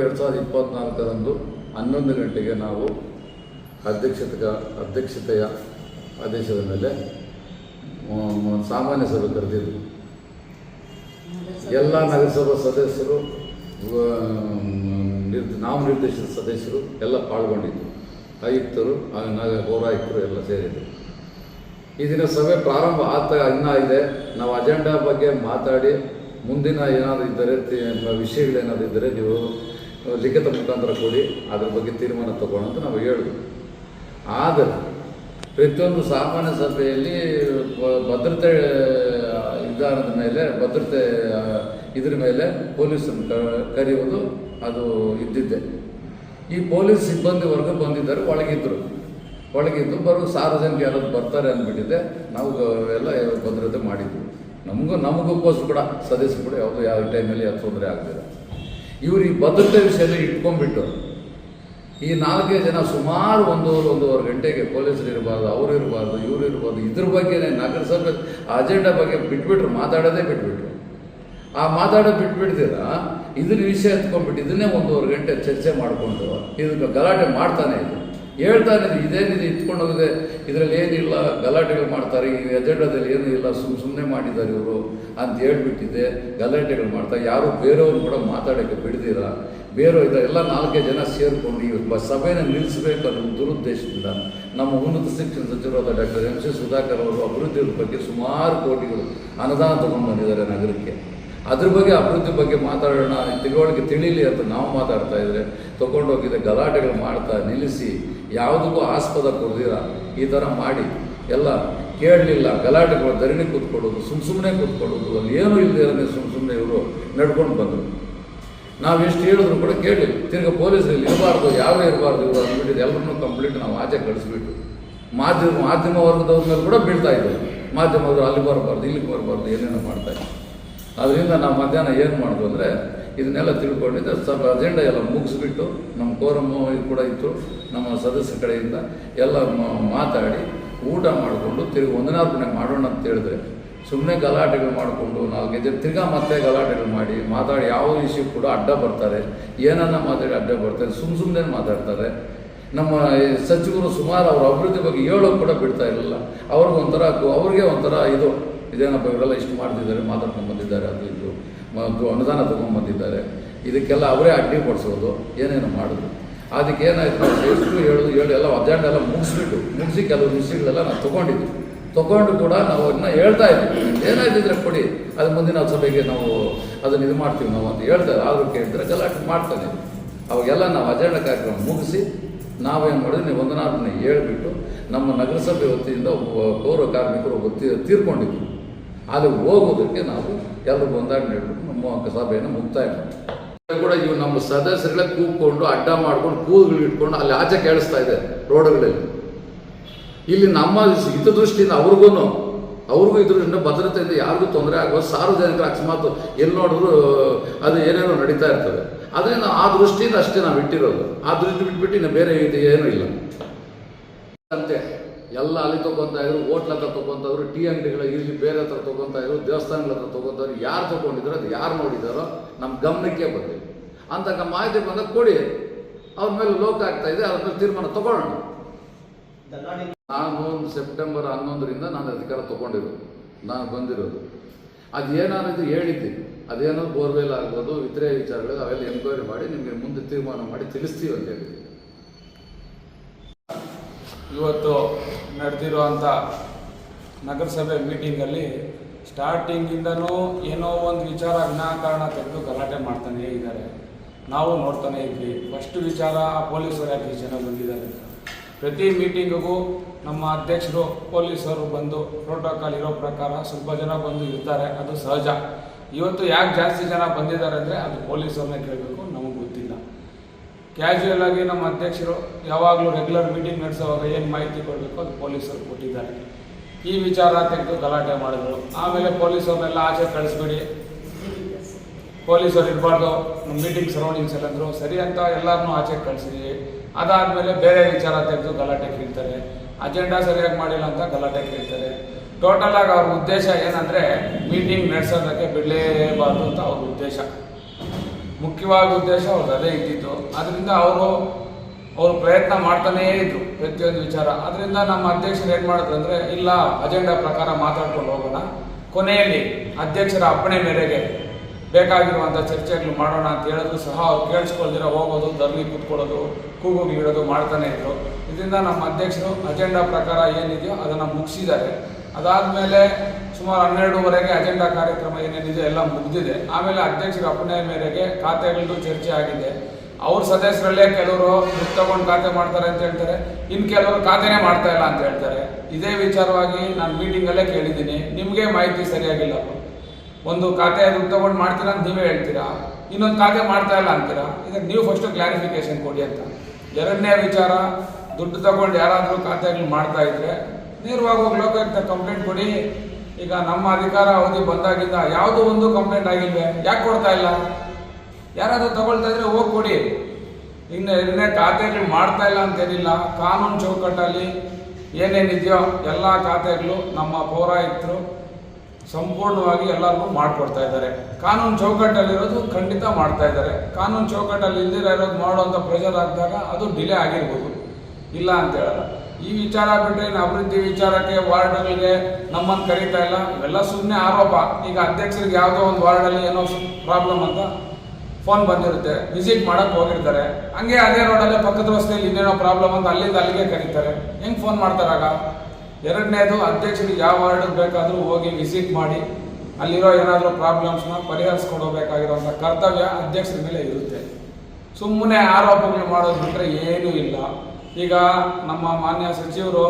ಎರಡು ಸಾವಿರದ ಇಪ್ಪತ್ನಾಲ್ಕರಂದು ಹನ್ನೊಂದು ಗಂಟೆಗೆ ನಾವು ಅಧ್ಯಕ್ಷತೆ ಅಧ್ಯಕ್ಷತೆಯ ಆದೇಶದ ಮೇಲೆ ಸಾಮಾನ್ಯ ಸಭೆ ಕರೆದಿದ್ದರು ಎಲ್ಲ ನಗರಸಭಾ ಸದಸ್ಯರು ಆ, ನಿರ್ದೇಶಿತ ಸದಸ್ಯರು ಎಲ್ಲ ಪಾಲ್ಗೊಂಡಿದ್ದರು ಆಯುಕ್ತರು ನಗ ಪೌರಾಯುಕ್ತರು ಎಲ್ಲ ಸೇರಿದರು ಈ ದಿನ ಸಭೆ ಪ್ರಾರಂಭ ಆತ ಇನ್ನೂ ಇದೆ. ನಾವು ಅಜೆಂಡಾ ಬಗ್ಗೆ ಮಾತಾಡಿ ಮುಂದಿನ ಏನಾದರೂ ಇದ್ದರೆ ವಿಷಯಗಳೇನಾದರೂ ಇದ್ದರೆ ನೀವು ಲಿಖಿತ ಮುಖಾಂತರ ಕೊಡಿ, ಅದ್ರ ಬಗ್ಗೆ ತೀರ್ಮಾನ ತಗೊಳ್ಳೋ ಅಂತ ನಾವು ಹೇಳಿದ್ವಿ. ಆದರೆ, ಪ್ರತಿಯೊಂದು ಸಾಮಾನ್ಯ ಸಭೆಯಲ್ಲಿ ಭದ್ರತೆ ವಿಧಾನದ ಮೇಲೆ, ಭದ್ರತೆ ಇದ್ರ ಮೇಲೆ ಪೊಲೀಸನ್ನು ಕರೆಯುವುದು ಅದು ಇದ್ದಿದ್ದೆ. ಈ ಪೊಲೀಸ್ ಸಿಬ್ಬಂದಿ ವರ್ಗ ಬಂದಿದ್ದಾರೆ, ಒಳಗಿದ್ರು. ಒಳಗಿದ್ದು ಬರೋ, ಸಾರ್ವಜನಿಕ ಯಾರಾದ್ರು ಬರ್ತಾರೆ ಅಂದ್ಬಿಟ್ಟಿದೆ ನಾವು ಎಲ್ಲ ಭದ್ರತೆ ಮಾಡಿದ್ವಿ. ನಮಗೂ, ನಮಗೋಸ್ಕರ ಕೂಡ ಸದಸ್ಯ ಕೂಡ ಯಾವುದು ಯಾವ ಟೈಮಲ್ಲಿ ಯಾವ ತೊಂದರೆ ಆಗ್ತಿಲ್ಲ ಇವ್ರು ಈ ಭದ್ರತೆ ವಿಷಯದಲ್ಲಿ ಇಟ್ಕೊಂಡ್ಬಿಟ್ಟು, ಈ ನಾಲ್ಕೈದು ಜನ ಸುಮಾರು ಒಂದೂವರೆ ಒಂದೂವರೆ ಗಂಟೆಗೆ ಪೊಲೀಸರು ಇರಬಾರ್ದು, ಅವರು ಇರಬಾರ್ದು, ಇವರು ಇರಬಾರ್ದು, ಇದ್ರ ಬಗ್ಗೆ ನಗರಸಭೆ ಅಜೆಂಡಾ ಬಗ್ಗೆ ಬಿಟ್ಬಿಟ್ರು, ಮಾತಾಡೋದೇ ಬಿಟ್ಬಿಟ್ರು. ಆ ಮಾತಾಡೋ ಬಿಟ್ಬಿಡ್ತೀರಾ ಇದನ್ನ ವಿಷಯ ಎತ್ಕೊಂಡ್ಬಿಟ್ಟು, ಇದನ್ನೇ ಒಂದೂವರೆ ಗಂಟೆ ಚರ್ಚೆ ಮಾಡಿಕೊಂಡು, ಇದಕ್ಕೆ ಗಲಾಟೆ ಮಾಡ್ತಾನೆ ಇದೆ ಹೇಳ್ತಾನೆ ಇದೆ ಇದೇನಿದೆ ಇಟ್ಕೊಂಡು ಹೋಗಿದೆ ಇದರಲ್ಲಿ ಏನಿಲ್ಲ, ಗಲಾಟೆಗಳು ಮಾಡ್ತಾರೆ. ಈ ಅಜೆಂಡಾದಲ್ಲಿ ಏನೂ ಇಲ್ಲ ಸುಮ್ಮ ಸುಮ್ಮನೆ ಮಾಡಿದ್ದಾರೆ ಇವರು ಅಂತ ಹೇಳ್ಬಿಟ್ಟಿದ್ದೆ ಗಲಾಟೆಗಳು ಮಾಡ್ತಾರೆ ಯಾರು ಬೇರೆಯವ್ರು ಕೂಡ ಮಾತಾಡೋಕ್ಕೆ ಬಿಡ್ದಿರ ಬೇರೆ ಇದ್ದಾರೆ, ಎಲ್ಲ ನಾಲ್ಕೇ ಜನ ಸೇರಿಕೊಂಡು ಇವತ್ತು ಸಭೆನ ನಿಲ್ಲಿಸಬೇಕು ಅನ್ನೋ ದುರುದ್ದೇಶದಿಂದ ನಮ್ಮ ಉನ್ನತ ಶಿಕ್ಷಣ ಸಚಿವರಾದ ಡಾಕ್ಟರ್ ಎಂ ಸಿ ಸುಧಾಕರ್ ಅವರು ಅಭಿವೃದ್ಧಿಯ ಬಗ್ಗೆ ಸುಮಾರು ಕೋಟಿಗಳು ಅನುದಾನ ತಗೊಂಡು ಬಂದಿದ್ದಾರೆ ನಗರಕ್ಕೆ. ಅದ್ರ ಬಗ್ಗೆ ಅಭಿವೃದ್ಧಿ ಬಗ್ಗೆ ಮಾತಾಡೋಣ ತಿಳುವಳಿಕೆ ತಿಳಿಲಿ ಅಂತ ನಾವು ಮಾತಾಡ್ತಾ ಇದ್ರೆ, ತಗೊಂಡೋಗಿದ್ದೆ ಗಲಾಟೆಗಳು ಮಾಡ್ತಾ ನಿಲ್ಲಿಸಿ, ಯಾವುದಕ್ಕೂ ಆಸ್ಪದ ಕೊಡ್ದಿರ? ಈ ಥರ ಮಾಡಿ. ಎಲ್ಲ ಕೇಳಲಿಲ್ಲ, ಗಲಾಟೆಗಳು ಧರಣಿ ಕೂತ್ಕೊಳ್ಳೋದು ಸುಮ್ಮ ಸುಮ್ಮನೆ ಕೂತ್ಕೊಳ್ಳೋದು, ಅಲ್ಲಿ ಏನೂ ಇಲ್ಲದೆ ಸುಮ್ಮ ಸುಮ್ಮನೆ ಇವರು ನಡ್ಕೊಂಡು ಬಂದರು. ನಾವು ಎಷ್ಟು ಹೇಳಿದ್ರು ಕೂಡ ಕೇಳಲಿಲ್ಲ. ತಿರ್ಗಿ ಪೊಲೀಸರಲ್ಲಿ ಇರಬಾರ್ದು, ಯಾರು ಇರಬಾರ್ದು ಇವರು ಅಂದ್ಬಿಟ್ಟಿದ್ದು ಎಲ್ಲರನ್ನೂ ಕಂಪ್ಲೀಟ್ ನಾವು ಆಚೆ ಕಳಿಸ್ಬಿಟ್ಟು, ಮಾಧ್ಯಮ ಮಾಧ್ಯಮ ವರ್ಗದವ್ರ ಮೇಲೆ ಕೂಡ ಬೀಳ್ತಾ ಇದ್ದಾರೆ ಮಾಧ್ಯಮದವರು ಅಲ್ಲಿ ಬರಬಾರ್ದು, ಇಲ್ಲಿಗೆ ಬರಬಾರ್ದು, ಏನೇನೋ ಮಾಡ್ತಾ ಇದ್ದಾರೆ ಅದರಿಂದ ನಾವು ಮಧ್ಯಾಹ್ನ ಏನು ಮಾಡೋದು ಅಂದರೆ ಇದನ್ನೆಲ್ಲ ತಿಳ್ಕೊಂಡಿದ್ದೆ. ಸ್ವಲ್ಪ ಅಜೆಂಡಾ ಎಲ್ಲ ಮುಗಿಸ್ಬಿಟ್ಟು ನಮ್ಮ ಕೋರಮ್ಮು ಕೂಡ ಇತ್ತು, ನಮ್ಮ ಸದಸ್ಯ ಕಡೆಯಿಂದ ಎಲ್ಲ ಮಾತಾಡಿ ಊಟ ಮಾಡಿಕೊಂಡು ತಿರುಗಿ ವಂದನಾರ್ಪಣೆ ಮಾಡೋಣ ಅಂತ ಹೇಳಿದ್ರೆ ಸುಮ್ಮನೆ ಗಲಾಟೆಗಳು ಮಾಡಿಕೊಂಡು ನಾಲ್ಕೈದು ಜನ ತಿರ್ಗಾ ಮತ್ತೆ ಗಲಾಟೆಗಳು ಮಾಡಿ ಮಾತಾಡಿ, ಯಾವ ವಿಷಯ ಕೂಡ ಅಡ್ಡ ಬರ್ತಾರೆ, ಏನನ್ನ ಮಾತಾಡಿ ಅಡ್ಡ ಬರ್ತಾರೆ ಸುಮ್ಮ ಸುಮ್ಮನೆ ಮಾತಾಡ್ತಾರೆ. ನಮ್ಮ ಸಚಿವರು ಸುಮಾರು ಅವರ ಅಭಿವೃದ್ಧಿ ಬಗ್ಗೆ ಹೇಳೋಕೆ ಕೂಡ ಬಿಡ್ತಾ ಇರಲಿಲ್ಲ. ಅವ್ರಿಗೊಂಥರ ಅವ್ರಿಗೆ ಒಂಥರ ಇದು, ಇದೇನಪ್ಪ ಇವರೆಲ್ಲ ಇಷ್ಟು ಮಾಡ್ತಿದ್ದಾರೆ, ಮಾತಾಡ್ಕೊಂಡು ಬಂದಿದ್ದಾರೆ, ಅದು ಇದು, ಮತ್ತು ಅನುದಾನ ತೊಗೊಂಡ್ಬಂದಿದ್ದಾರೆ ಇದಕ್ಕೆಲ್ಲ ಅವರೇ ಅಡ್ಡಿ ಪಡಿಸೋದು, ಏನೇನು ಮಾಡೋದು. ಅದಕ್ಕೆ ಏನಾಯ್ತು ಎಷ್ಟು ಹೇಳೋದು, ಹೇಳಿ, ಎಲ್ಲ ಅಜೆಂಡ ಎಲ್ಲ ಮುಗಿಸ್ಬಿಟ್ಟು, ಮುಗಿಸಿ ಕೆಲವು ವಿಷಯಗಳೆಲ್ಲ ನಾವು ತೊಗೊಂಡಿದ್ವಿ. ತೊಗೊಂಡು ಕೂಡ ನಾವು ಅದನ್ನ ಹೇಳ್ತಾ ಇದ್ವಿ. ಏನಾಯ್ತಿದ್ರೆ ಕೊಡಿ, ಅದು ಮುಂದಿನ ಸಭೆಗೆ ನಾವು ಅದನ್ನು ಇದು ಮಾಡ್ತೀವಿ ನಾವು ಅಂತ ಹೇಳ್ತಾರೆ. ಆದರೂ ಕೇಳಿದ್ರೆ ಗಲಾಟೆ ಮಾಡ್ತಾನೆ. ಅವಾಗೆಲ್ಲ ನಾವು ಅಜೆಂಡ ಕಾರ್ಯಕ್ರಮ ಮುಗಿಸಿ ನಾವೇನು ಮಾಡಿದ್ರೆ ವಂದನಾರ್ಪಣೆ ಹೇಳ್ಬಿಟ್ಟು ನಮ್ಮ ನಗರಸಭೆ ವತಿಯಿಂದ ಒಬ್ಬ ಪೌರ ಕಾರ್ಮಿಕರು ಒಬ್ಬ ತೀ, ತೀರ್ಕೊಂಡಿದ್ರು. ಅಲ್ಲಿ ಹೋಗೋದಕ್ಕೆ ನಾವು ಎಲ್ಲರೂ ಒಂದಾಗಿ ಹೇಳ್ಬಿಟ್ಟು ನಮ್ಮ ಸಭೆಯನ್ನು ಮುಕ್ತಾಯ ಮಾಡ್ತೀವಿ ಕೂಡ ಇವು ನಮ್ಮ ಸದಸ್ಯರುಗಳೇ ಕೂಗ್ಕೊಂಡು ಅಡ್ಡ ಮಾಡ್ಕೊಂಡು ಕೂದಲು ಇಟ್ಕೊಂಡು ಅಲ್ಲಿ ಆಚೆ ಕೇಳಿಸ್ತಾ ಇದೆ ರೋಡ್ಗಳಲ್ಲಿ. ಇಲ್ಲಿ ನಮ್ಮ ಹಿತದೃಷ್ಟಿಯಿಂದ ಅವ್ರಿಗೂ ಅವ್ರಿಗೂ ಇದ್ರಿಂದ ಭದ್ರತೆಯಿಂದ ಯಾರಿಗೂ ತೊಂದರೆ ಆಗುವ ಸಾರ್ವಜನಿಕರ ಅಕಸ್ಮಾತ್ ಎಲ್ಲಿ ನೋಡಿದ್ರು, ಅದು ಏನೇನೋ ನಡೀತಾ ಇರ್ತದೆ. ಅದರಿಂದ ಆ ದೃಷ್ಟಿಯಿಂದ ಅಷ್ಟೇ ನಾವು ಇಟ್ಟಿರೋದು. ಆ ದೃಷ್ಟಿ ಬಿಟ್ಬಿಟ್ಟು ಇನ್ನು ಬೇರೆ ಇದು ಏನೂ ಇಲ್ಲ. ಅಂತೆ, ಎಲ್ಲ ಅಲ್ಲಿ ತಗೊಂತಾ ಇದ್ರು, ಹೋಟ್ಲ ಹತ್ರ ತಗೊಂತವ್ರು ಟೀ ಅಂಗಡಿಗಳ ಇಲ್ಲಿ ಬೇರೆ ಹತ್ರ ತಗೊಂತಾ ಇದ್ರು, ದೇವಸ್ಥಾನಗಳ ಹತ್ರ ತಗೊಂತಾ ಯಾರು ತಗೊಂಡಿದ್ರು, ಅದು ಯಾರು ನೋಡಿದಾರೋ ನಮ್ಮ ಗಮನಕ್ಕೆ ಬಂದಿದೆ. ಅಂತ ಮಾಹಿತಿ ಬಂದಾಗ ಕೊಡಿ, ಅವ್ರ ಮೇಲೆ ಲೋಕ ಆಗ್ತಾ ಇದೆ ಅದ್ರ ಮೇಲೆ ತೀರ್ಮಾನ ತಗೊಳ್ಳೋಣ. ನಾನು ಸೆಪ್ಟೆಂಬರ್ ಹನ್ನೊಂದರಿಂದ ನಾನು ಅಧಿಕಾರ ತಗೊಂಡಿರೋದು, ನಾನು ಬಂದಿರೋದು. ಅದು ಏನಾದ್ರು ಹೇಳಿದ್ದೆ ಅದೇನೋ ಬೋರ್ವೆಲ್ ಆಗ್ಬೋದು, ಇತರೆ ವಿಚಾರಗಳು ಅವೆಲ್ಲ ಎಂಕ್ವೈರಿ ಮಾಡಿ ನಿಮಗೆ ಮುಂದೆ ತೀರ್ಮಾನ ಮಾಡಿ ತಿಳಿಸ್ತೀವಿ ಅಂತ ಹೇಳಿದ್ವಿ ಇವತ್ತು ನಡೆದಿರುವಂಥ ನಗರಸಭೆ ಮೀಟಿಂಗಲ್ಲಿ ಸ್ಟಾರ್ಟಿಂಗಿಂದನೂ ಏನೋ ಒಂದು ವಿಚಾರ ವಿನಾಕಾರಣ ತೆಗೆದು ಗಲಾಟೆ ಮಾಡ್ತಾನೆ ಇದ್ದಾರೆ. ನಾವು ನೋಡ್ತಾನೆ ಇದ್ವಿ. ಫಸ್ಟ್ ವಿಚಾರ ಪೊಲೀಸರು ಯಾಕೆ ಜನ ಬಂದಿದ್ದಾರೆ? ಪ್ರತಿ ಮೀಟಿಂಗಿಗೂ ನಮ್ಮ ಅಧ್ಯಕ್ಷರು, ಪೊಲೀಸರು ಬಂದು ಪ್ರೋಟೋಕಾಲ್ ಇರೋ ಪ್ರಕಾರ ಸ್ವಲ್ಪ ಜನ ಬಂದು ಇರ್ತಾರೆ. ಅದು ಸಹಜ. ಇವತ್ತು ಯಾಕೆ ಜಾಸ್ತಿ ಜನ ಬಂದಿದ್ದಾರೆ ಅಂದರೆ ಅದು ಪೊಲೀಸರನ್ನ ಕೇಳಬೇಕು, ನಮಗೆ ಗೊತ್ತಿಲ್ಲ. ಕ್ಯಾಶುಯಲ್ ಆಗಿ ನಮ್ಮ ಅಧ್ಯಕ್ಷರು ಯಾವಾಗಲೂ ರೆಗ್ಯುಲರ್ ಮೀಟಿಂಗ್ ನಡೆಸುವಾಗ ಏನು ಮಾಹಿತಿ ಕೊಡಬೇಕು ಅದು ಪೊಲೀಸರು ಕೊಟ್ಟಿದ್ದಾರೆ. ಈ ವಿಚಾರ ತೆಗೆದು ಗಲಾಟೆ ಮಾಡಿದ್ರು. ಆಮೇಲೆ ಪೊಲೀಸರನ್ನೆಲ್ಲ ಆಚೆ ಕಳಿಸ್ಬಿಡಿ. ಪೊಲೀಸರು ಇರಬಾರ್ದು, ನಮ್ಮ ಮೀಟಿಂಗ್ ಸರೌಂಡಿಂಗ್ಸ್ ಎಲ್ಲಂದ್ರು ಸರಿ ಅಂತ ಎಲ್ಲರನ್ನೂ ಆಚೆ ಕಳಿಸಿದ್ವಿ. ಅದಾದಮೇಲೆ ಬೇರೆ ವಿಚಾರ ತೆಗೆದು ಗಲಾಟೆ ಕೀಳ್ತಾರೆ. ಅಜೆಂಡಾ ಸರಿಯಾಗಿ ಮಾಡಿಲ್ಲ ಅಂತ ಗಲಾಟೆ ಕೇಳ್ತಾರೆ. ಟೋಟಲ್ ಆಗಿ ಅವ್ರ ಉದ್ದೇಶ ಏನಂದ್ರೆ ಮೀಟಿಂಗ್ ನಡೆಸೋದಕ್ಕೆ ಬಿಡಲೇಬಾರ್ದು ಅಂತ ಅವ್ರ ಉದ್ದೇಶ. ಮುಖ್ಯವಾದ ಉದ್ದೇಶ ಅವ್ರದ್ದು ಅದೇ ಇದ್ದಿತ್ತು ಅದರಿಂದ ಅವರು ಅವರು ಪ್ರಯತ್ನ ಮಾಡ್ತಾನೇ ಇದ್ರು ಪ್ರತಿಯೊಂದು ವಿಚಾರ. ಅದರಿಂದ ನಮ್ಮ ಅಧ್ಯಕ್ಷರು ಏನು ಮಾಡಿದ್ರು ಅಂದ್ರೆ, ಇಲ್ಲ, ಅಜೆಂಡಾ ಪ್ರಕಾರ ಮಾತಾಡ್ಕೊಂಡು ಹೋಗೋಣ. ಕೊನೆಯಲ್ಲಿ ಅಧ್ಯಕ್ಷರ ಅಪ್ಪಣೆ ಮೇರೆಗೆ ಬೇಕಾಗಿರುವಂಥ ಚರ್ಚೆಗಳು ಮಾಡೋಣ ಅಂತ ಹೇಳಿದ್ರು. ಸಹ ಅವ್ರು ಕೇಳಿಸ್ಕೊಳ್ದಿರ, ಹೋಗೋದು, ಧರ್ಮಿ ಕೂತ್ಕೊಳ್ಳೋದು ಕೂಗೋಗಿ ಇಡೋದು ಮಾಡ್ತಾನೆ ಇದ್ರು. ಇದರಿಂದ ನಮ್ಮ ಅಧ್ಯಕ್ಷರು ಅಜೆಂಡಾ ಪ್ರಕಾರ ಏನಿದೆಯೋ ಅದನ್ನು ಮುಗಿಸಿದ್ದಾರೆ. ಅದಾದಮೇಲೆ ಸುಮಾರು ಹನ್ನೆರಡುವರೆಗೆ ಅಜೆಂಡಾ ಕಾರ್ಯಕ್ರಮ ಏನೇನಿದೆ ಎಲ್ಲ ಮುಗಿದಿದೆ. ಆಮೇಲೆ ಅಧ್ಯಕ್ಷರ ಅಪ್ಪಣೆ ಮೇರೆಗೆ ಖಾತೆಗಳದ್ದು ಚರ್ಚೆ ಆಗಿದೆ. ಅವ್ರ ಸದಸ್ಯರಲ್ಲೇ ಕೆಲವರು ದುಡ್ಡು ತಗೊಂಡು ಖಾತೆ ಮಾಡ್ತಾರೆ ಅಂತ ಹೇಳ್ತಾರೆ. ಇನ್ನು ಕೆಲವರು ಖಾತೆನೇ ಮಾಡ್ತಾ ಇಲ್ಲ ಅಂತ ಹೇಳ್ತಾರೆ. ಇದೇ ವಿಚಾರವಾಗಿ ನಾನು ಮೀಟಿಂಗಲ್ಲೇ ಕೇಳಿದ್ದೀನಿ. ನಿಮಗೆ ಮಾಹಿತಿ ಸರಿಯಾಗಿಲ್ಲ. ಒಂದು ಖಾತೆ ದುಡ್ಡು ತಗೊಂಡು ಮಾಡ್ತೀರಾ ಅಂತ ನೀವೇ ಹೇಳ್ತೀರಾ? ಇನ್ನೊಂದು ಖಾತೆ ಮಾಡ್ತಾ ಇಲ್ಲ ಅಂತೀರಾ? ಇದಕ್ಕೆ ನೀವು ಫಸ್ಟು ಕ್ಲಾರಿಫಿಕೇಶನ್ ಕೊಡಿ ಅಂತ. ಎರಡನೇ ವಿಚಾರ, ದುಡ್ಡು ತಗೊಂಡು ಯಾರಾದರೂ ಖಾತೆಗಳು ಮಾಡ್ತಾ ಇದ್ರೆ ನೇರವಾಗಿ ಹೋಗಿ ಲೋಕಾಯುಕ್ತ ಕಂಪ್ಲೇಂಟ್ ಕೊಡಿ. ಈಗ ನಮ್ಮ ಅಧಿಕಾರ ಅವಧಿ ಬಂದಾಗಿಂದ ಯಾವುದೋ ಒಂದು ಕಂಪ್ಲೇಂಟ್ ಆಗಿಲ್ವೇ? ಯಾಕೆ ಕೊಡ್ತಾ ಇಲ್ಲ? ಯಾರಾದರೂ ತಗೊಳ್ತಾ ಇದ್ರೆ ಹೋಗಿ ಕೊಡಿ. ಇನ್ನು ಎರಡನೇ ಖಾತೆಗಳು ಮಾಡ್ತಾ ಇಲ್ಲ ಅಂತೇನಿಲ್ಲ ಕಾನೂನು ಚೌಕಟ್ಟಲ್ಲಿ ಏನೇನಿದೆಯೋ ಎಲ್ಲ ಖಾತೆಗಳು ನಮ್ಮ ಪೌರಾಯುಕ್ತರು ಸಂಪೂರ್ಣವಾಗಿ ಎಲ್ಲರಿಗೂ ಮಾಡಿಕೊಡ್ತಾ ಇದ್ದಾರೆ. ಕಾನೂನು ಚೌಕಟ್ಟಲ್ಲಿರೋದು ಖಂಡಿತ ಮಾಡ್ತಾ ಇದ್ದಾರೆ. ಕಾನೂನು ಚೌಕಟ್ಟಲ್ಲಿ ಇಲ್ದಿರ ಇರೋದು ಮಾಡುವಂಥ ಪ್ರೆಷರ್ ಆಗಿದಾಗ ಅದು ಡಿಲೇ ಆಗಿರ್ಬೋದು. ಇಲ್ಲ ಅಂತ ಹೇಳಲ್ಲ. ಈ ವಿಚಾರ ಬಿಟ್ಟರೆ ಇನ್ನು ಅಭಿವೃದ್ಧಿ ವಿಚಾರಕ್ಕೆ ವಾರ್ಡ್ಗಳಿಗೆ ನಮ್ಮನ್ನು ಕರೀತಾ ಇಲ್ಲ. ಇವೆಲ್ಲ ಸುಮ್ಮನೆ ಆರೋಪ. ಈಗ ಅಧ್ಯಕ್ಷರಿಗೆ ಯಾವುದೋ ಒಂದು ವಾರ್ಡಲ್ಲಿ ಏನೋ ಪ್ರಾಬ್ಲಮ್ ಅಂತ ಫೋನ್ ಬಂದಿರುತ್ತೆ. ವಿಸಿಟ್ ಮಾಡೋಕ್ಕೆ ಹೋಗಿರ್ತಾರೆ. ಹಂಗೆ ಅದೇ ರೋಡಲ್ಲೇ ಪಕ್ಕದ ರಸ್ತೆಯಲ್ಲಿ ಇನ್ನೇನೋ ಪ್ರಾಬ್ಲಮ್ ಅಂತ ಅಲ್ಲಿಂದ ಅಲ್ಲಿಗೆ ಕರೀತಾರೆ. ಹೆಂಗ್ ಫೋನ್ ಮಾಡ್ತಾರಾಗ? ಎರಡನೇದು ಅಧ್ಯಕ್ಷರಿಗೆ ಯಾವ ವಾರ್ಡ್ ಬೇಕಾದರೂ ಹೋಗಿ ವಿಸಿಟ್ ಮಾಡಿ, ಅಲ್ಲಿರೋ ಏನಾದರೂ ಪ್ರಾಬ್ಲಮ್ಸ್ನ ಪರಿಹರಿಸ್ಕೊಡಬೇಕಾಗಿರೋಂಥ ಕರ್ತವ್ಯ ಅಧ್ಯಕ್ಷರ ಮೇಲೆ ಇರುತ್ತೆ. ಸುಮ್ಮನೆ ಆರೋಪಗಳು ಮಾಡೋದು ಬಿಟ್ಟರೆ ಏನೂ ಇಲ್ಲ. ಈಗ ನಮ್ಮ ಮಾನ್ಯ ಸಚಿವರು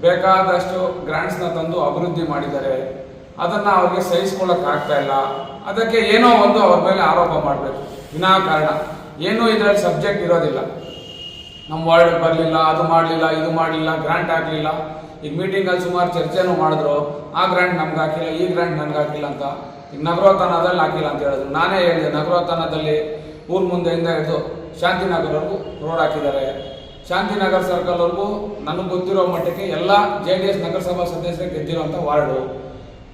ಬೇಕಾದಷ್ಟು ಗ್ರಾಂಟ್ಸ್ನ ತಂದು ಅಭಿವೃದ್ಧಿ ಮಾಡಿದ್ದಾರೆ. ಅದನ್ನು ಅವ್ರಿಗೆ ಸಹಿಸ್ಕೊಳ್ಳೋಕ್ಕಾಗ್ತಾ ಇಲ್ಲ. ಅದಕ್ಕೆ ಏನೋ ಒಂದು ಅವ್ರ ಮೇಲೆ ಆರೋಪ ಮಾಡಬೇಕು. ವಿನಾಕಾರಣ. ಏನೂ ಇದರಲ್ಲಿ ಸಬ್ಜೆಕ್ಟ್ ಇರೋದಿಲ್ಲ. ನಮ್ಮ ವಾರ್ಡ್ ಬರಲಿಲ್ಲ, ಅದು ಮಾಡಲಿಲ್ಲ, ಇದು ಮಾಡಲಿಲ್ಲ ಗ್ರಾಂಟ್ ಆಗಲಿಲ್ಲ ಈಗ ಮೀಟಿಂಗಲ್ಲಿ ಸುಮಾರು ಚರ್ಚೆನೂ ಮಾಡಿದ್ರು, ಆ ಗ್ರಾಂಟ್ ನಮ್ಗೆ ಹಾಕಿಲ್ಲ, ಈ ಗ್ರಾಂಟ್ ನನ್ಗೆ ಹಾಕಿಲ್ಲ ಅಂತ. ಈಗ ನಗರೋತ್ಥಾನದಲ್ಲಿ ಹಾಕಿಲ್ಲ ಅಂತ ಹೇಳಿದ್ರು. ನಾನೇ ಹೇಳಿದೆ, ನಗರೋತ್ಥಾನದಲ್ಲಿ ಊರ ಮುಂದೆಯಿಂದ ಹಿಡಿದು ಶಾಂತಿನಗರವರೆಗೂ ರೋಡ್ ಹಾಕಿದ್ದಾರೆ. ಶಾಂತಿನಗರ್ ಸರ್ಕಲ್ವರೆಗೂ ನನಗೆ ಗೊತ್ತಿರೋ ಮಟ್ಟಕ್ಕೆ ಎಲ್ಲ ಜೆ ಡಿ ಎಸ್ ನಗರಸಭಾ ಸದಸ್ಯರಿಗೆ ಗೆದ್ದಿರುವಂಥ ವಾರ್ಡು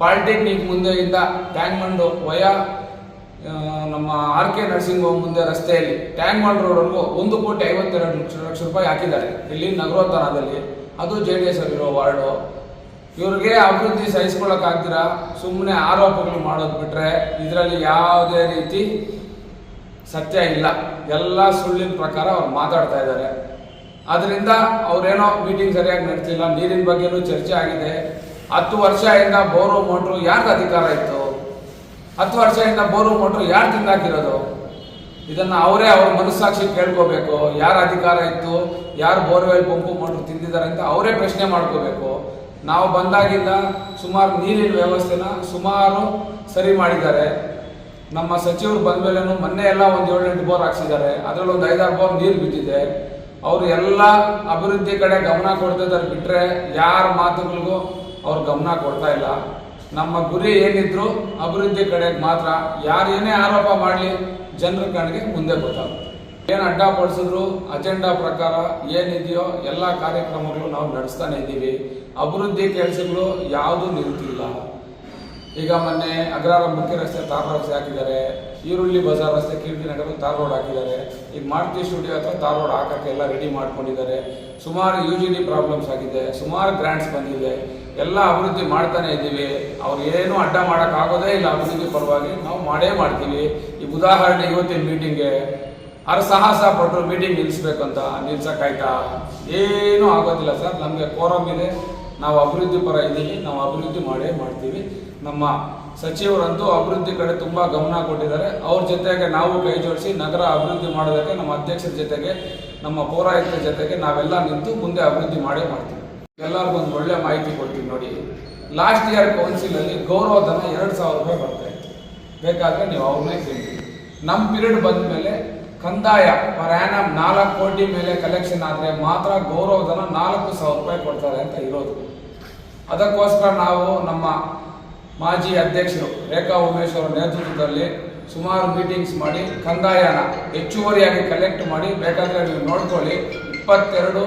ಪಾಲಿಟೆಕ್ನಿಕ್ ಮುಂದೆಯಿಂದ ಟ್ಯಾಂಕ್ಮಂಡು ವಯ ನಮ್ಮ ಆರ್ ಕೆ ನರ್ಸಿಂಗ್ ಹೋಮ್ ಮುಂದೆ ರಸ್ತೆಯಲ್ಲಿ ಟ್ಯಾಂಕ್ಮಂಡ್ ರೋಡ್ವರೆಗೂ ಒಂದು ಕೋಟಿ ಐವತ್ತೆರಡು ಲಕ್ಷ ಲಕ್ಷ ರೂಪಾಯಿ ಹಾಕಿದ್ದಾರೆ. ಇಲ್ಲಿ ನಗರೋತ್ತರದಲ್ಲಿ ಅದು ಜೆ ಡಿ ಎಸ್ ಅಲ್ಲಿರೋ ವಾರ್ಡು. ಇವ್ರಿಗೆ ಅಭಿವೃದ್ಧಿ ಸಹಿಸ್ಕೊಳ್ಳೋಕ್ಕಾಗ್ದಿರ? ಸುಮ್ಮನೆ ಆರೋಪಗಳು ಮಾಡೋದು ಬಿಟ್ಟರೆ ಇದರಲ್ಲಿ ಯಾವುದೇ ರೀತಿ ಸತ್ಯ ಇಲ್ಲ. ಎಲ್ಲ ಸುಳ್ಳಿನ ಪ್ರಕಾರ ಅವ್ರು ಮಾತಾಡ್ತಾ ಇದ್ದಾರೆ. ಅದರಿಂದ ಅವ್ರೇನೋ ಮೀಟಿಂಗ್ ಸರಿಯಾಗಿ ನಡೆಸಿಲ್ಲ ನೀರಿನ ಬಗ್ಗೆನೂ ಚರ್ಚೆ ಆಗಿದೆ. ಹತ್ತು ವರ್ಷದಿಂದ ಬೋರು ಮೋಟ್ರು ಯಾಕೆ ಅಧಿಕಾರ ಇತ್ತು? ಹತ್ತು ವರ್ಷದಿಂದ ಬೋರು ಮೋಟ್ರು ಯಾರು ತಿಂದಾಕಿರೋದು? ಇದನ್ನ ಅವರೇ ಅವ್ರ ಮನಸ್ಸಾಕ್ಷಿ ಕೇಳ್ಕೋಬೇಕು. ಯಾರು ಅಧಿಕಾರ ಇತ್ತು? ಯಾರು ಬೋರ್ವೆಲ್ ಪಂಪು ಮೋಟ್ರು ತಿಂದಿದ್ದಾರೆ ಅಂತ ಅವರೇ ಪ್ರಶ್ನೆ ಮಾಡ್ಕೋಬೇಕು. ನಾವು ಬಂದಾಗಿಂದ ಸುಮಾರು ನೀರಿನ ವ್ಯವಸ್ಥೆನ ಸುಮಾರು ಸರಿ ಮಾಡಿದ್ದಾರೆ. ನಮ್ಮ ಸಚಿವರು ಬಂದ ಮೇಲೂ ಮೊನ್ನೆ ಎಲ್ಲ ಒಂದು ಏಳೆಂಟು ಬೋರ್ ಹಾಕ್ಸಿದ್ದಾರೆ. ಅದರಲ್ಲಿ ಒಂದು ಐದಾರು ಬೋರ್ ನೀರು ಬಿದ್ದಿದೆ. ಅವರು ಎಲ್ಲ ಅಭಿವೃದ್ಧಿ ಕಡೆ ಗಮನ ಕೊಡ್ತಾ ಬಿಟ್ಟರೆ ಯಾರ ಮಾತುಗಳಿಗೂ ಅವ್ರು ಗಮನ ಕೊಡ್ತಾ ಇಲ್ಲ. ನಮ್ಮ ಗುರಿ ಏನಿದ್ರು ಅಭಿವೃದ್ಧಿ ಕಡೆಗೆ ಮಾತ್ರ ಯಾರೇನೇ ಆರೋಪ ಮಾಡಲಿ ಜನರ ಕಣ್ಣಿಗೆ ಮುಂದೆ ಗೊತ್ತಾಗುತ್ತೆ. ಏನು ಅಡ್ಡ ಪಡಿಸಿದ್ರು ಅಜೆಂಡಾ ಪ್ರಕಾರ ಏನಿದೆಯೋ ಎಲ್ಲ ಕಾರ್ಯಕ್ರಮಗಳು ನಾವು ನಡೆಸ್ತಾನೆ ಇದ್ದೀವಿ. ಅಭಿವೃದ್ಧಿ ಕೆಲಸಗಳು ಯಾವುದೂ ನಿಲ್ತಿಲ್ಲ. ಈಗ ಮೊನ್ನೆ ಅಗ್ರಾರ ಮುಖ್ಯ ರಸ್ತೆ ತಾರ್ ರಸ್ತೆ ಹಾಕಿದ್ದಾರೆ. ಈರುಳ್ಳಿ ಬಜಾರ್ ರಸ್ತೆ ಕೀರ್ತಿ ನಗರ ತಾರ್ ರೋಡ್ ಹಾಕಿದ್ದಾರೆ. ಈಗ ಮಾರುತಿ ಸ್ಟುಡಿಯೋ ಹತ್ರ ತಾರ್ ರೋಡ್ ಹಾಕಕ್ಕೆ ಎಲ್ಲ ರೆಡಿ ಮಾಡ್ಕೊಂಡಿದ್ದಾರೆ. ಸುಮಾರು ಯು ಜಿ ಡಿ ಪ್ರಾಬ್ಲಮ್ಸ್ ಆಗಿದೆ. ಸುಮಾರು ಗ್ರ್ಯಾಂಡ್ಸ್ ಬಂದಿದೆ. ಎಲ್ಲ ಅಭಿವೃದ್ಧಿ ಮಾಡ್ತಾನೆ ಇದ್ದೀವಿ. ಅವ್ರು ಏನು ಅಡ್ಡ ಮಾಡೋಕ್ಕಾಗೋದೇ ಇಲ್ಲ ಅಭಿವೃದ್ಧಿ ಪರವಾಗಿ. ನಾವು ಮಾಡೇ ಮಾಡ್ತೀವಿ. ಈಗ ಉದಾಹರಣೆ ಇವತ್ತಿನ ಮೀಟಿಂಗ್ಗೆ ಅವ್ರ ಸಾಹಸ ಪಟ್ಟರು ಮೀಟಿಂಗ್ ನಿಲ್ಲಿಸ್ಬೇಕಂತ ನಿಲ್ಸೋಕ್ಕಾಯ್ತಾ? ಏನೂ ಆಗೋದಿಲ್ಲ ಸರ್. ನಮಗೆ ಕೋರಮ್ ಇದೆ. ನಾವು ಅಭಿವೃದ್ಧಿ ಪರ ಇದ್ದೀವಿ. ನಾವು ಅಭಿವೃದ್ಧಿ ಮಾಡೇ ಮಾಡ್ತೀವಿ. ನಮ್ಮ ಸಚಿವರಂತೂ ಅಭಿವೃದ್ಧಿ ಕಡೆ ತುಂಬ ಗಮನ ಕೊಟ್ಟಿದ್ದಾರೆ. ಅವ್ರ ಜೊತೆಗೆ ನಾವು ಕೈ ಜೋಡಿಸಿ ನಗರ ಅಭಿವೃದ್ಧಿ ಮಾಡೋದಕ್ಕೆ, ನಮ್ಮ ಅಧ್ಯಕ್ಷರ ಜೊತೆಗೆ, ನಮ್ಮ ಪೌರಾಯುಕ್ತರ ಜೊತೆಗೆ ನಾವೆಲ್ಲ ನಿಂತು ಮುಂದೆ ಅಭಿವೃದ್ಧಿ ಮಾಡೇ ಮಾಡ್ತೀವಿ. ಎಲ್ಲರಿಗೂ ಒಂದು ಒಳ್ಳೆ ಮಾಹಿತಿ ಕೊಡ್ತೀವಿ ನೋಡಿ. ಲಾಸ್ಟ್ ಇಯರ್ ಕೌನ್ಸಿಲಲ್ಲಿ ಗೌರವಧನ ಎರಡು ಸಾವಿರ ರೂಪಾಯಿ ಬರ್ತಾ ಇತ್ತು ಬೇಕಾದ್ರೆ ನೀವು ಅವ್ರನ್ನೇ ಕೇಳಿ ನಮ್ಮ ಪೀರಿಯಡ್ ಬಂದ ಮೇಲೆ ಕಂದಾಯ ಪರ್ಯಾನಮ್ ನಾಲ್ಕು ಕೋಟಿ ಮೇಲೆ ಕಲೆಕ್ಷನ್ ಆದರೆ ಮಾತ್ರ ಗೌರವಧನ ನಾಲ್ಕು ಸಾವಿರ ರೂಪಾಯಿ ಕೊಡ್ತಾರೆ ಅಂತ ಇರೋದು. ಅದಕ್ಕೋಸ್ಕರ ನಾವು ನಮ್ಮ ಮಾಜಿ ಅಧ್ಯಕ್ಷರು ರೇಖಾ ಉಮೇಶ್ ಅವರ ನೇತೃತ್ವದಲ್ಲಿ ಸುಮಾರು ಮೀಟಿಂಗ್ಸ್ ಮಾಡಿ ಕಂದಾಯನ ಹೆಚ್ಚುವರಿಯಾಗಿ ಕಲೆಕ್ಟ್ ಮಾಡಿ. ಬೇಕಾದರೆ ನೀವು ನೋಡ್ಕೊಳ್ಳಿ, ಇಪ್ಪತ್ತೆರಡು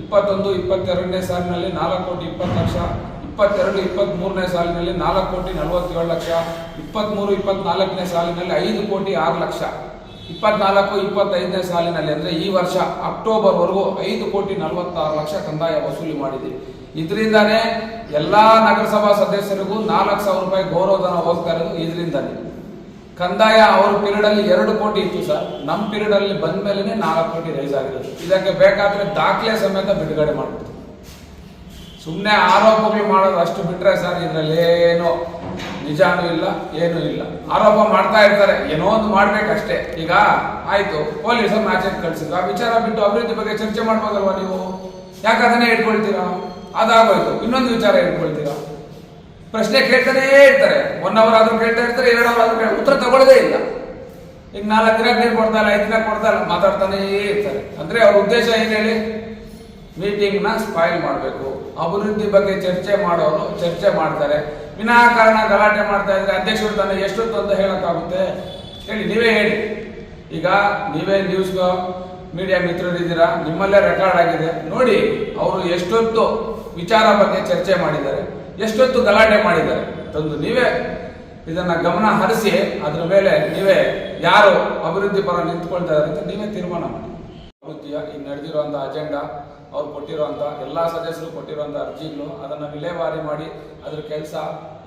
ಇಪ್ಪತ್ತೊಂದು, ಇಪ್ಪತ್ತೆರಡನೇ ಸಾಲಿನಲ್ಲಿ ನಾಲ್ಕು ಕೋಟಿ ಇಪ್ಪತ್ತು ಲಕ್ಷ, ಇಪ್ಪತ್ತೆರಡು ಇಪ್ಪತ್ತ್ಮೂರನೇ ಸಾಲಿನಲ್ಲಿ ನಾಲ್ಕು ಕೋಟಿ ನಲವತ್ತೇಳು ಲಕ್ಷ ಇಪ್ಪತ್ತ್ಮೂರು ಇಪ್ಪತ್ನಾಲ್ಕನೇ ಸಾಲಿನಲ್ಲಿ ಐದು ಕೋಟಿ ಆರು ಲಕ್ಷ. ಇಪ್ಪತ್ನಾಲ್ಕು, ಇಪ್ಪತ್ತೈದನೇ ಸಾಲಿನಲ್ಲಿ ಅಂದರೆ ಈ ವರ್ಷ ಅಕ್ಟೋಬರ್ವರೆಗೂ ಐದು ಕೋಟಿ ನಲವತ್ತಾರು ಲಕ್ಷ ಕಂದಾಯ ವಸೂಲಿ ಮಾಡಿದೆ. ಇದರಿಂದಾನೇ ಎಲ್ಲ ನಗರಸಭಾ ಸದಸ್ಯರಿಗೂ ನಾಲ್ಕು ಸಾವಿರ ರೂಪಾಯಿ ಗೌರವಧನ ಹೋಗ್ತಾ ಇರೋದು ಇದರಿಂದಾನೇ. ಕಂದಾಯ ಅವ್ರ ಪೀರಿಯಡ್ ಅಲ್ಲಿ ಎರಡು ಕೋಟಿ ಇತ್ತು ಸರ್ ನಮ್ಮ ಪೀರಿಯಡ್ ಅಲ್ಲಿ ಬಂದ ಮೇಲೆ ನಾಲ್ಕು ಕೋಟಿ ರೈಸ್ ಆಗಿದೆ. ಇದಕ್ಕೆ ಬೇಕಾದ್ರೆ ದಾಖಲೆ ಸಮೇತ ಬಿಡುಗಡೆ ಮಾಡ್ಬಿಡ್ತೀವಿ ಸುಮ್ಮನೆ ಆರೋಪಗಳು ಮಾಡೋದು ಅಷ್ಟು ಬಿಟ್ರೆ ಸರ್ ಇದರಲ್ಲಿ ಏನೋ ನಿಜಾನೂ ಇಲ್ಲ, ಏನೂ ಇಲ್ಲ. ಆರೋಪ ಮಾಡ್ತಾ ಇರ್ತಾರೆ. ಏನೋ ಒಂದು ಮಾಡ್ಬೇಕಷ್ಟೇ. ಈಗ ಆಯ್ತು, ಪೊಲೀಸರು ಆಚೆ ಕಳ್ಸಿದ್ರು. ಆ ವಿಚಾರ ಬಿಟ್ಟು ಅಭಿವೃದ್ಧಿ ಬಗ್ಗೆ ಚರ್ಚೆ ಮಾಡ್ಬೋದಲ್ವಾ ನೀವು? ಯಾಕೆ ಅದನ್ನೇ ಇಟ್ಕೊಳ್ತೀರಾ? ಅದಾಗೋಯ್ತು. ಇನ್ನೊಂದು ವಿಚಾರ ಇಟ್ಕೊಳ್ತೀರಾ? ಪ್ರಶ್ನೆ ಕೇಳ್ತಾನೇ ಇರ್ತಾರೆ. ಒನ್ ಅವರ್ ಆದ್ರೂ ಕೇಳ್ತಾ ಇರ್ತಾರೆ ಎರಡು ಅವರ್ ಆದ್ರೂ ಉತ್ತರ ತಗೊಳ್ಳೋದೇ ಇಲ್ಲ. ಈಗ ನಾಲ್ಕು ದಿನ ನೀರು ಕೊಡ್ತಾ ಇಲ್ಲ, ಐದು ದಿನ ಕೊಡ್ತಾ ಇಲ್ಲ, ಮಾತಾಡ್ತಾನೇ ಇರ್ತಾರೆ. ಅಂದ್ರೆ ಅವ್ರ ಉದ್ದೇಶ ಏನ್ ಹೇಳಿ? ಮೀಟಿಂಗ್ನ ಸ್ಪಾಯಿಲ್ ಮಾಡಬೇಕು. ಅಭಿವೃದ್ಧಿ ಬಗ್ಗೆ ಚರ್ಚೆ ಮಾಡೋರು ಚರ್ಚೆ ಮಾಡ್ತಾರೆ. ವಿನಾಕಾರಣ ಗಲಾಟೆ ಮಾಡ್ತಾ ಇದ್ರೆ ಅಧ್ಯಕ್ಷರು ತಾನೆ ಎಷ್ಟೊತ್ತು ಅಂತ ಹೇಳಕ್ಕಾಗುತ್ತೆ? ಹೇಳಿ, ನೀವೇ ಹೇಳಿ. ಈಗ ನೀವೇ ನ್ಯೂಸ್ ಮೀಡಿಯಾ ಮಿತ್ರರಿದ್ದೀರಾ ನಿಮ್ಮಲ್ಲೇ ರೆಕಾರ್ಡ್ ಆಗಿದೆ. ನೋಡಿ, ಅವರು ಎಷ್ಟೊತ್ತು ವಿಚಾರ ಬಗ್ಗೆ ಚರ್ಚೆ ಮಾಡಿದ್ದಾರೆ. ಎಷ್ಟೊತ್ತು ಗಲಾಟೆ ಮಾಡಿದ್ದಾರೆ? ತಂದು ನೀವೇ ಇದನ್ನ ಗಮನ ಹರಿಸಿ, ಅದರ ಮೇಲೆ ನೀವೇ ಯಾರು ಅಭಿವೃದ್ಧಿ ಪರ ನಿಂತ್ಕೊಳ್ತಾ ಇದ್ದಾರೆ ಅಂತ ನೀವೇ ತೀರ್ಮಾನ ಮಾಡಿ. ಅಭಿವೃದ್ಧಿಯ ಈಗ ನಡೆದಿರುವಂಥ ಅಜೆಂಡಾ ಅವ್ರು ಕೊಟ್ಟಿರುವಂಥ ಎಲ್ಲ ಸದಸ್ಯರು ಕೊಟ್ಟಿರುವಂಥ ಅರ್ಜಿಗಳು, ಅದನ್ನು ವಿಲೇವಾರಿ ಮಾಡಿ, ಅದ್ರ ಕೆಲಸ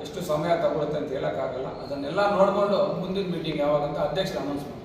ಎಷ್ಟು ಸಮಯ ತಗೊಳುತ್ತೆ ಅಂತ ಹೇಳೋಕ್ಕಾಗಲ್ಲ. ಅದನ್ನೆಲ್ಲ ನೋಡಿಕೊಂಡು ಮುಂದಿನ ಮೀಟಿಂಗ್ ಯಾವಾಗ ಅಂತ ಅಧ್ಯಕ್ಷರು ಅನೌನ್ಸ್ ಮಾಡಿ.